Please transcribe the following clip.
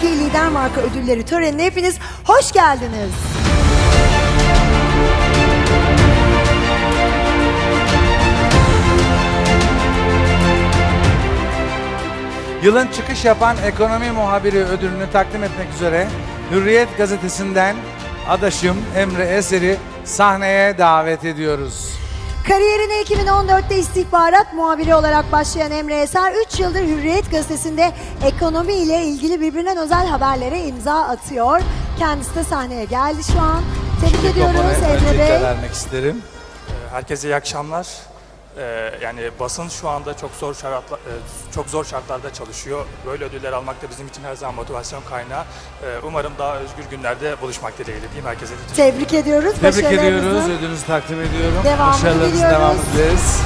Türkiye Lider Marka Ödülleri törenine hepiniz hoş geldiniz. Yılın çıkış yapan ekonomi muhabiri ödülünü takdim etmek üzere Hürriyet gazetesinden adaşım Emre Eser'i sahneye davet ediyoruz. Kariyerine 2014'te istihbarat muhabiri olarak başlayan Emre Eser 3 yıldır Hürriyet gazetesinde ekonomi ile ilgili birbirinden özel haberlere imza atıyor. Kendisi de sahneye geldi şu an. Tebrik ediyoruz Emre Bey. vermek isterim. Herkese iyi akşamlar. Ee, yani basın şu anda çok zor şartla, e, çok zor şartlarda çalışıyor. Böyle ödüller almak da bizim için her zaman motivasyon kaynağı. Ee, umarım daha özgür günlerde buluşmak dileğiyle diyeyim. Herkese Tebrik ediyoruz. Tebrik ediyoruz, ödülünüzü takdim ediyorum. Devamını Başarılarınızın diliyoruz. devamı dileriz.